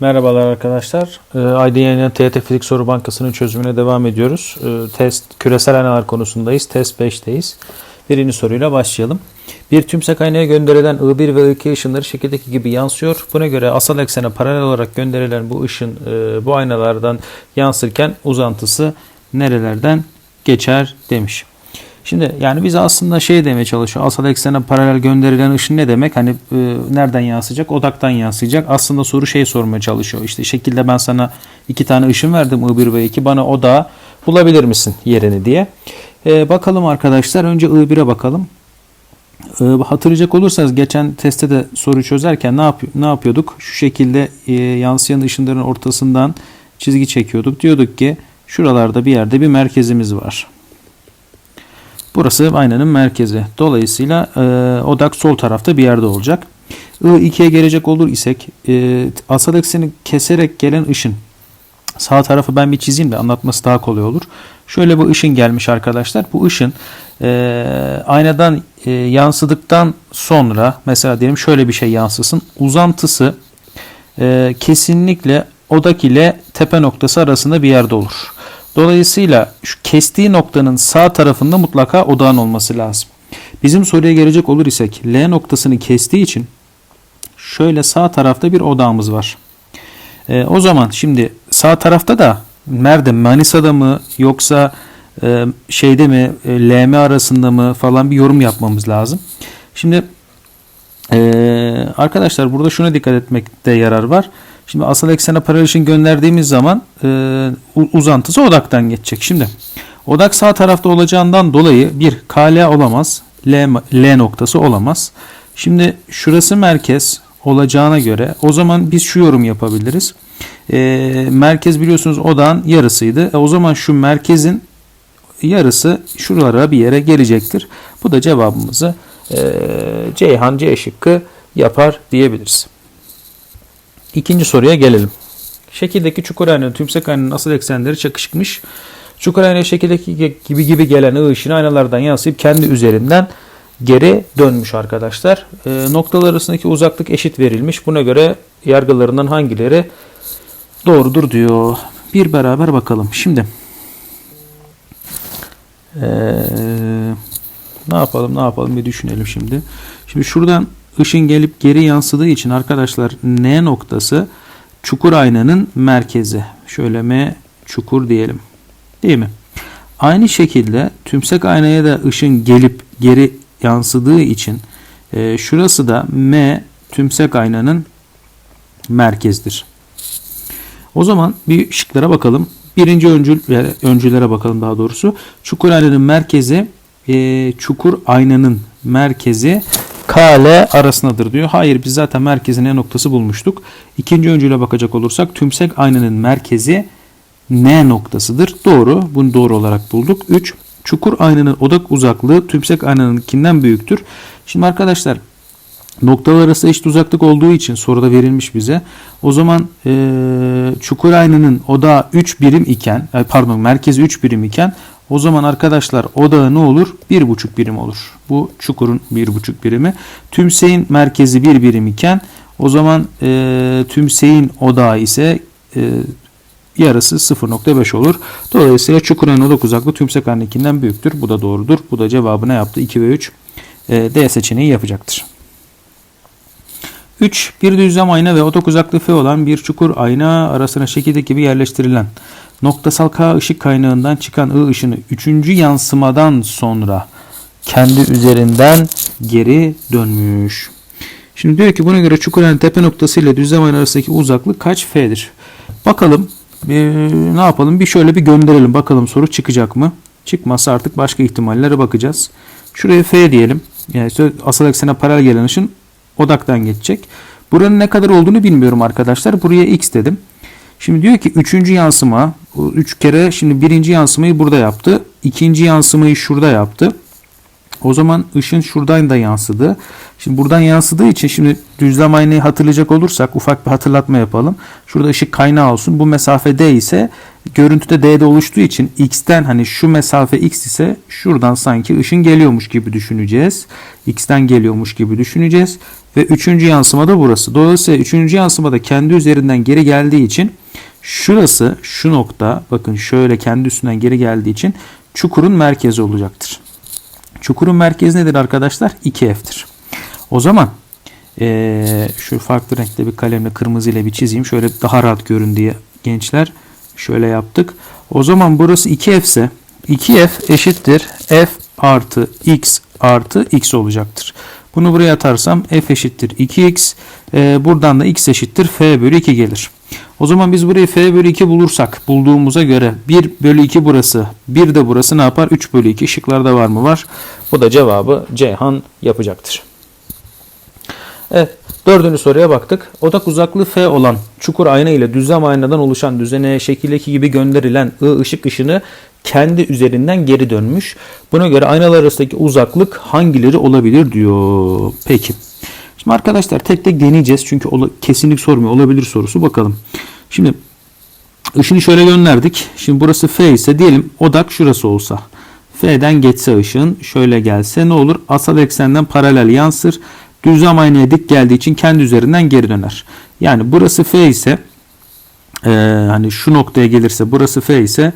Merhabalar arkadaşlar. Ee, Aydın Yayınlayan TYT Fizik Soru Bankası'nın çözümüne devam ediyoruz. Ee, Test küresel aynalar konusundayız. Test 5'teyiz. Birinci soruyla başlayalım. Bir tümsek aynaya gönderilen I1 ve I2 ışınları şekildeki gibi yansıyor. Buna göre asal eksene paralel olarak gönderilen bu ışın e, bu aynalardan yansırken uzantısı nerelerden geçer demiş. Şimdi yani biz aslında şey demeye çalışıyor. Asal eksene paralel gönderilen ışın ne demek? Hani e, nereden yansıyacak? Odaktan yansıyacak. Aslında soru şey sormaya çalışıyor. İşte şekilde ben sana iki tane ışın verdim I1 ve I2. Bana odağı bulabilir misin yerini diye. E, bakalım arkadaşlar. Önce I1'e bakalım. E, hatırlayacak olursanız geçen testte de soru çözerken ne, yap ne yapıyorduk? Şu şekilde e, yansıyan ışınların ortasından çizgi çekiyorduk. Diyorduk ki şuralarda bir yerde bir merkezimiz var. Burası aynanın merkezi. Dolayısıyla e, odak sol tarafta bir yerde olacak. I2'ye gelecek olur isek e, asal ekseni keserek gelen ışın. Sağ tarafı ben bir çizeyim de anlatması daha kolay olur. Şöyle bu ışın gelmiş arkadaşlar. Bu ışın e, aynadan e, yansıdıktan sonra mesela diyelim şöyle bir şey yansısın. Uzantısı e, kesinlikle odak ile tepe noktası arasında bir yerde olur. Dolayısıyla şu kestiği noktanın sağ tarafında mutlaka odağın olması lazım. Bizim soruya gelecek olur isek L noktasını kestiği için şöyle sağ tarafta bir odağımız var. E, o zaman şimdi sağ tarafta da nerede Manisa'da mı yoksa e, şeyde mi e, LM arasında mı falan bir yorum yapmamız lazım. Şimdi e, arkadaşlar burada şuna dikkat etmekte yarar var. Şimdi asal eksene paralel gönderdiğimiz zaman e, uzantısı odaktan geçecek. Şimdi odak sağ tarafta olacağından dolayı bir KL olamaz. L, L noktası olamaz. Şimdi şurası merkez olacağına göre o zaman biz şu yorum yapabiliriz. E, merkez biliyorsunuz odağın yarısıydı. E, o zaman şu merkezin yarısı şuralara bir yere gelecektir. Bu da cevabımızı e, Ceyhan C şıkkı yapar diyebiliriz. İkinci soruya gelelim. Şekildeki çukur aynanın tümsek aynanın asıl eksenleri çakışıkmış. Çukur aynaya şekildeki gibi gibi gelen ı ışını aynalardan yansıyıp kendi üzerinden geri dönmüş arkadaşlar. E, noktalar arasındaki uzaklık eşit verilmiş. Buna göre yargılarından hangileri doğrudur diyor. Bir beraber bakalım. Şimdi e, ne yapalım ne yapalım bir düşünelim şimdi. Şimdi şuradan ışın gelip geri yansıdığı için arkadaşlar N noktası çukur aynanın merkezi. Şöyle M çukur diyelim. Değil mi? Aynı şekilde tümsek aynaya da ışın gelip geri yansıdığı için e, şurası da M tümsek aynanın merkezdir. O zaman bir şıklara bakalım. Birinci öncül, öncülere bakalım daha doğrusu. Çukur aynanın merkezi e, çukur aynanın merkezi KL arasındadır diyor. Hayır biz zaten merkezin ne noktası bulmuştuk. İkinci öncüyle bakacak olursak tümsek aynanın merkezi N noktasıdır. Doğru. Bunu doğru olarak bulduk. 3. Çukur aynanın odak uzaklığı tümsek aynanınkinden büyüktür. Şimdi arkadaşlar noktalar arası eşit uzaklık olduğu için soruda verilmiş bize. O zaman e, çukur aynanın odağı 3 birim iken pardon merkezi 3 birim iken o zaman arkadaşlar odağı ne olur? 1,5 birim olur. Bu çukurun 1,5 birimi. Tümseyin merkezi 1 birim iken o zaman e, tümseyin odağı ise e, yarısı 0.5 olur. Dolayısıyla çukurun odak uzaklığı tümsek hanekinden büyüktür. Bu da doğrudur. Bu da cevabına yaptı. 2 ve 3 e, D seçeneği yapacaktır. 3. Bir düzlem ayna ve odak uzaklığı F olan bir çukur ayna arasına şekildeki gibi yerleştirilen noktasal K ışık kaynağından çıkan I ışını 3. yansımadan sonra kendi üzerinden geri dönmüş. Şimdi diyor ki buna göre çukur tepe noktası ile düzlem ayna arasındaki uzaklık kaç F'dir? Bakalım ee, ne yapalım bir şöyle bir gönderelim bakalım soru çıkacak mı? Çıkmazsa artık başka ihtimallere bakacağız. Şuraya F diyelim. Yani asal eksene paralel gelen ışın odaktan geçecek. Buranın ne kadar olduğunu bilmiyorum arkadaşlar. Buraya x dedim. Şimdi diyor ki üçüncü yansıma, üç kere şimdi birinci yansımayı burada yaptı. ikinci yansımayı şurada yaptı. O zaman ışın şuradan da yansıdı. Şimdi buradan yansıdığı için şimdi düzlem aynayı hatırlayacak olursak ufak bir hatırlatma yapalım. Şurada ışık kaynağı olsun. Bu mesafe D ise görüntüde D'de oluştuğu için X'ten hani şu mesafe X ise şuradan sanki ışın geliyormuş gibi düşüneceğiz. X'ten geliyormuş gibi düşüneceğiz. Ve üçüncü yansıma da burası. Dolayısıyla üçüncü yansıma da kendi üzerinden geri geldiği için şurası şu nokta bakın şöyle kendi üstünden geri geldiği için çukurun merkezi olacaktır. Çukurun merkezi nedir arkadaşlar? 2F'tir. O zaman ee, şu farklı renkte bir kalemle kırmızı ile bir çizeyim. Şöyle daha rahat görün diye gençler. Şöyle yaptık. O zaman burası 2F ise 2F eşittir F artı X artı X olacaktır. Bunu buraya atarsam F eşittir 2X. Ee, buradan da X eşittir F bölü 2 gelir. O zaman biz burayı F bölü 2 bulursak bulduğumuza göre 1 bölü 2 burası 1 de burası ne yapar? 3 bölü 2 şıklarda var mı? Var. Bu da cevabı Ceyhan yapacaktır. Evet. Dördüncü soruya baktık. Odak uzaklığı F olan çukur ayna ile düzlem aynadan oluşan düzene şekildeki gibi gönderilen I ışık ışını kendi üzerinden geri dönmüş. Buna göre aynalar arasındaki uzaklık hangileri olabilir diyor. Peki. Şimdi arkadaşlar tek tek deneyeceğiz. Çünkü kesinlik sormuyor. Olabilir sorusu. Bakalım. Şimdi ışını şöyle gönderdik. Şimdi burası F ise diyelim odak şurası olsa. F'den geçse ışın şöyle gelse ne olur? Asal eksenden paralel yansır düzlem aynaya dik geldiği için kendi üzerinden geri döner. Yani burası F ise e, hani şu noktaya gelirse burası F ise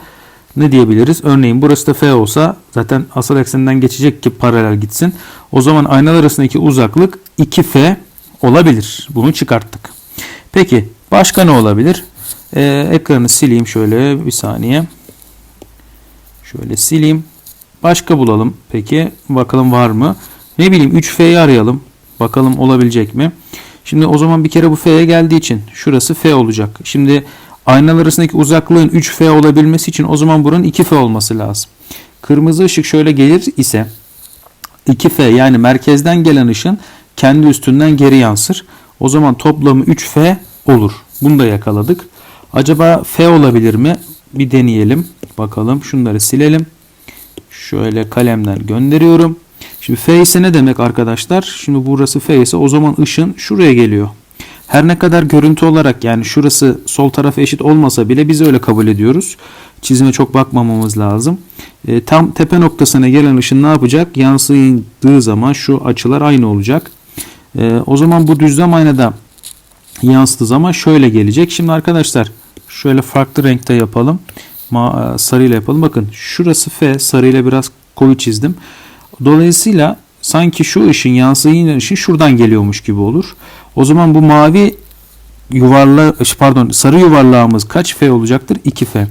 ne diyebiliriz? Örneğin burası da F olsa zaten asal eksenden geçecek ki paralel gitsin. O zaman aynalar arasındaki uzaklık 2F olabilir. Bunu çıkarttık. Peki başka ne olabilir? Ee, ekranı sileyim şöyle bir saniye. Şöyle sileyim. Başka bulalım. Peki bakalım var mı? Ne bileyim 3F'yi arayalım. Bakalım olabilecek mi? Şimdi o zaman bir kere bu F'ye geldiği için şurası F olacak. Şimdi aynalar arasındaki uzaklığın 3F olabilmesi için o zaman buranın 2F olması lazım. Kırmızı ışık şöyle gelir ise 2F yani merkezden gelen ışın kendi üstünden geri yansır. O zaman toplamı 3F olur. Bunu da yakaladık. Acaba F olabilir mi? Bir deneyelim. Bakalım. Şunları silelim. Şöyle kalemden gönderiyorum. Şimdi F ise ne demek arkadaşlar? Şimdi burası F ise o zaman ışın şuraya geliyor. Her ne kadar görüntü olarak yani şurası sol tarafa eşit olmasa bile biz öyle kabul ediyoruz. Çizime çok bakmamamız lazım. E, tam tepe noktasına gelen ışın ne yapacak? Yansıdığı zaman şu açılar aynı olacak. E, o zaman bu düzlem aynada yansıdığı zaman şöyle gelecek. Şimdi arkadaşlar şöyle farklı renkte yapalım. Ma e, sarıyla yapalım. Bakın şurası F sarıyla biraz koyu çizdim. Dolayısıyla sanki şu ışın yansıyan ışın şuradan geliyormuş gibi olur. O zaman bu mavi yuvarla pardon sarı yuvarlağımız kaç F olacaktır? 2F.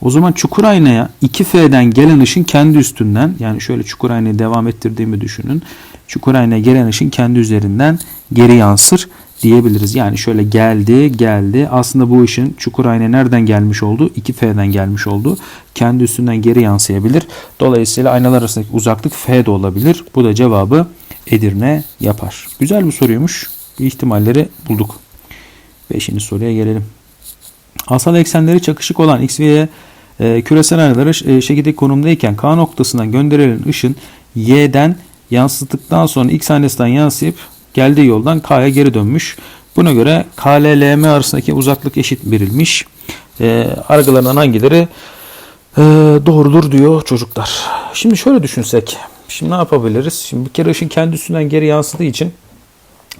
O zaman çukur aynaya 2F'den gelen ışın kendi üstünden yani şöyle çukur aynayı devam ettirdiğimi düşünün. Çukur aynaya gelen ışın kendi üzerinden geri yansır diyebiliriz. Yani şöyle geldi geldi. Aslında bu ışın çukur ayna nereden gelmiş oldu? 2F'den gelmiş oldu. Kendi üstünden geri yansıyabilir. Dolayısıyla aynalar arasındaki uzaklık F de olabilir. Bu da cevabı Edirne yapar. Güzel bir soruymuş. İhtimalleri bulduk. Beşinci soruya gelelim. Asal eksenleri çakışık olan X ve Y e, küresel aynaları e, şekildeki konumdayken K noktasından gönderilen ışın Y'den yansıttıktan sonra X aynasından yansıyıp geldiği yoldan K'ya geri dönmüş. Buna göre K ile LM arasındaki uzaklık eşit verilmiş. E, argılarından hangileri e, doğrudur diyor çocuklar. Şimdi şöyle düşünsek. Şimdi ne yapabiliriz? Şimdi bir kere ışın kendi üstünden geri yansıdığı için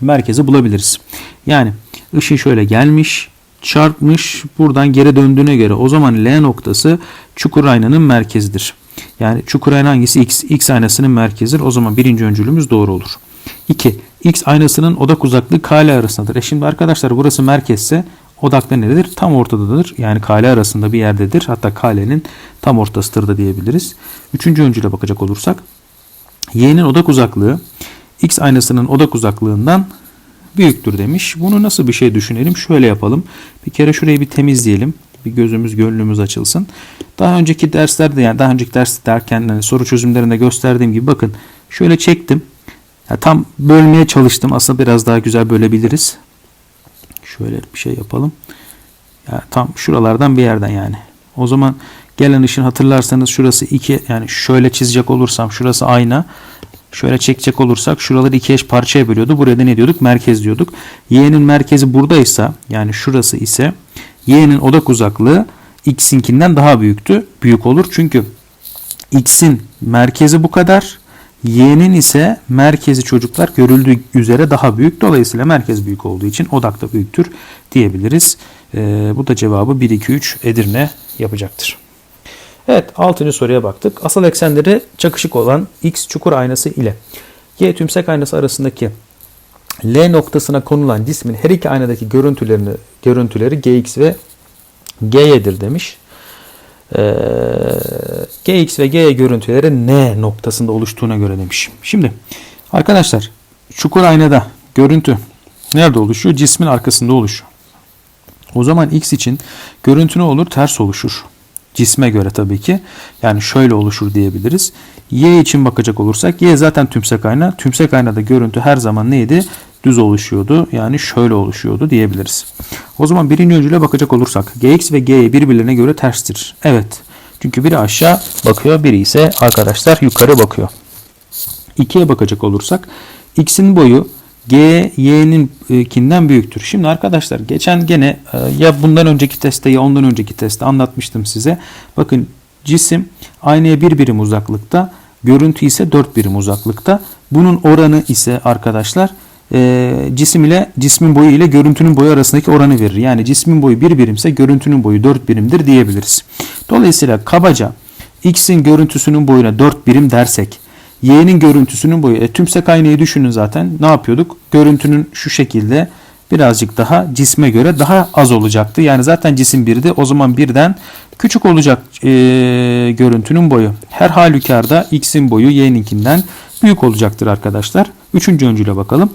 merkezi bulabiliriz. Yani ışın şöyle gelmiş, çarpmış, buradan geri döndüğüne göre o zaman L noktası çukur aynanın merkezidir. Yani çukur ayna hangisi? X. X aynasının merkezidir. O zaman birinci öncülümüz doğru olur. 2. X aynasının odak uzaklığı K ile arasındadır. E şimdi arkadaşlar burası merkezse odak da nedir? Tam ortadadır. Yani K ile arasında bir yerdedir. Hatta K'lerin tam ortasıdır da diyebiliriz. Üçüncü öncüle bakacak olursak Y'nin odak uzaklığı X aynasının odak uzaklığından büyüktür demiş. Bunu nasıl bir şey düşünelim? Şöyle yapalım. Bir kere şurayı bir temizleyelim. Bir gözümüz gönlümüz açılsın. Daha önceki derslerde yani daha önceki ders derken yani soru çözümlerinde gösterdiğim gibi bakın şöyle çektim. Ya tam bölmeye çalıştım. Aslında biraz daha güzel bölebiliriz. Şöyle bir şey yapalım. Ya tam şuralardan bir yerden yani. O zaman gelen ışın hatırlarsanız şurası iki yani şöyle çizecek olursam şurası ayna. Şöyle çekecek olursak şuraları iki eş parçaya bölüyordu. Buraya da ne diyorduk? Merkez diyorduk. Y'nin merkezi buradaysa yani şurası ise Y'nin odak uzaklığı X'inkinden daha büyüktü. Büyük olur çünkü X'in merkezi bu kadar. Y'nin ise merkezi çocuklar görüldüğü üzere daha büyük. Dolayısıyla merkez büyük olduğu için odak da büyüktür diyebiliriz. Ee, bu da cevabı 1, 2, 3 Edirne yapacaktır. Evet 6. soruya baktık. Asal eksenleri çakışık olan X çukur aynası ile Y tümsek aynası arasındaki L noktasına konulan cismin her iki aynadaki görüntülerini görüntüleri GX ve GY'dir demiş. Ee, GX ve GY görüntüleri N noktasında oluştuğuna göre demiş. Şimdi arkadaşlar çukur aynada görüntü nerede oluşuyor? Cismin arkasında oluşuyor. O zaman X için görüntü ne olur? Ters oluşur. Cisme göre tabii ki. Yani şöyle oluşur diyebiliriz. Y için bakacak olursak Y zaten tümsek ayna. Tümsek aynada görüntü her zaman neydi? Düz oluşuyordu. Yani şöyle oluşuyordu diyebiliriz. O zaman birinci öncüle bakacak olursak GX ve GY birbirlerine göre terstir. Evet. Çünkü biri aşağı bakıyor, biri ise arkadaşlar yukarı bakıyor. 2'ye bakacak olursak x'in boyu g y'ninkinden büyüktür. Şimdi arkadaşlar geçen gene e, ya bundan önceki testte ya ondan önceki testte anlatmıştım size. Bakın cisim aynaya bir birim uzaklıkta, görüntü ise 4 birim uzaklıkta. Bunun oranı ise arkadaşlar e, cisim ile cismin boyu ile görüntünün boyu arasındaki oranı verir. Yani cismin boyu bir birimse görüntünün boyu 4 birimdir diyebiliriz. Dolayısıyla kabaca x'in görüntüsünün boyuna 4 birim dersek y'nin görüntüsünün boyu e, tümsek aynayı düşünün zaten ne yapıyorduk? Görüntünün şu şekilde birazcık daha cisme göre daha az olacaktı. Yani zaten cisim birdi o zaman birden küçük olacak e, görüntünün boyu. Her halükarda x'in boyu y'ninkinden büyük olacaktır arkadaşlar. Üçüncü öncüle bakalım.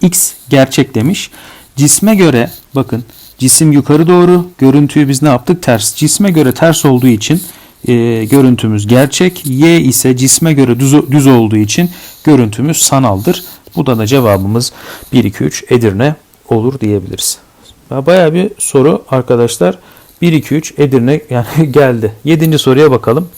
X gerçek demiş. Cisme göre bakın cisim yukarı doğru görüntüyü biz ne yaptık? Ters. Cisme göre ters olduğu için e, görüntümüz gerçek. Y ise cisme göre düz, düz olduğu için görüntümüz sanaldır. Bu da da cevabımız 1, 2, 3 Edirne olur diyebiliriz. Bayağı bir soru arkadaşlar. 1, 2, 3 Edirne yani geldi. 7. soruya bakalım.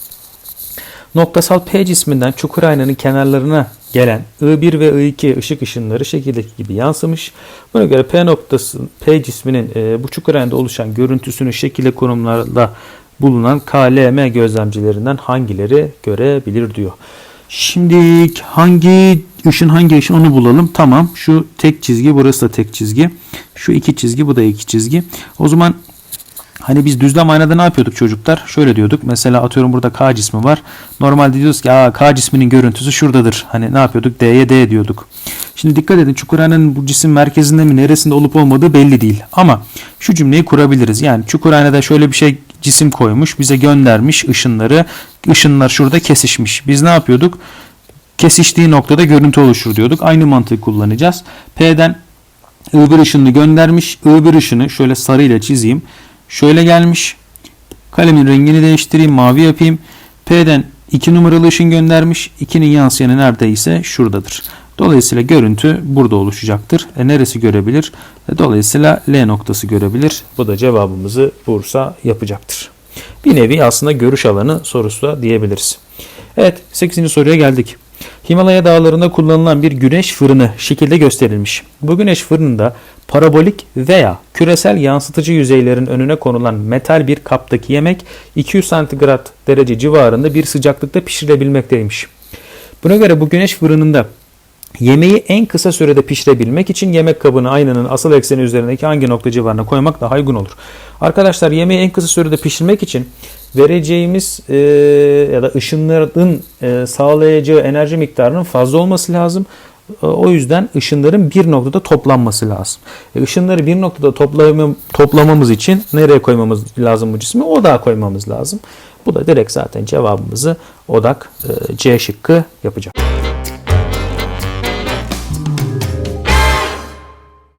Noktasal P cisminden çukur aynanın kenarlarına gelen I1 ve I2 ışık ışınları şekildeki gibi yansımış. Buna göre P noktası P cisminin e, bu çukur aynada oluşan görüntüsünü şekilde konumlarda bulunan KLM gözlemcilerinden hangileri görebilir diyor. Şimdi hangi ışın hangi ışın onu bulalım. Tamam şu tek çizgi burası da tek çizgi. Şu iki çizgi bu da iki çizgi. O zaman Hani biz düzlem aynada ne yapıyorduk çocuklar? Şöyle diyorduk. Mesela atıyorum burada K cismi var. Normalde diyoruz ki Aa, K cisminin görüntüsü şuradadır. Hani ne yapıyorduk? D'ye D diyorduk. Şimdi dikkat edin Çukurhane'nin bu cisim merkezinde mi neresinde olup olmadığı belli değil. Ama şu cümleyi kurabiliriz. Yani Çukurhane'de şöyle bir şey cisim koymuş. Bize göndermiş ışınları. Işınlar şurada kesişmiş. Biz ne yapıyorduk? Kesiştiği noktada görüntü oluşur diyorduk. Aynı mantığı kullanacağız. P'den I1 ışını göndermiş. I1 ışını şöyle sarı ile çizeyim. Şöyle gelmiş. Kalemin rengini değiştireyim. Mavi yapayım. P'den 2 numaralı ışın göndermiş. 2'nin yansıyanı neredeyse şuradadır. Dolayısıyla görüntü burada oluşacaktır. E neresi görebilir? E dolayısıyla L noktası görebilir. Bu da cevabımızı Bursa yapacaktır. Bir nevi aslında görüş alanı sorusu da diyebiliriz. Evet 8. soruya geldik. Himalaya dağlarında kullanılan bir güneş fırını şekilde gösterilmiş. Bu güneş fırınında parabolik veya küresel yansıtıcı yüzeylerin önüne konulan metal bir kaptaki yemek 200 santigrat derece civarında bir sıcaklıkta pişirilebilmekteymiş. Buna göre bu güneş fırınında Yemeği en kısa sürede pişirebilmek için yemek kabını aynanın asıl ekseni üzerindeki hangi nokta civarına koymak daha uygun olur? Arkadaşlar yemeği en kısa sürede pişirmek için vereceğimiz e, ya da ışınların e, sağlayacağı enerji miktarının fazla olması lazım. E, o yüzden ışınların bir noktada toplanması lazım. E, ışınları bir noktada toplamam, toplamamız için nereye koymamız lazım bu cismi? Odağa koymamız lazım. Bu da direkt zaten cevabımızı odak e, C şıkkı yapacak.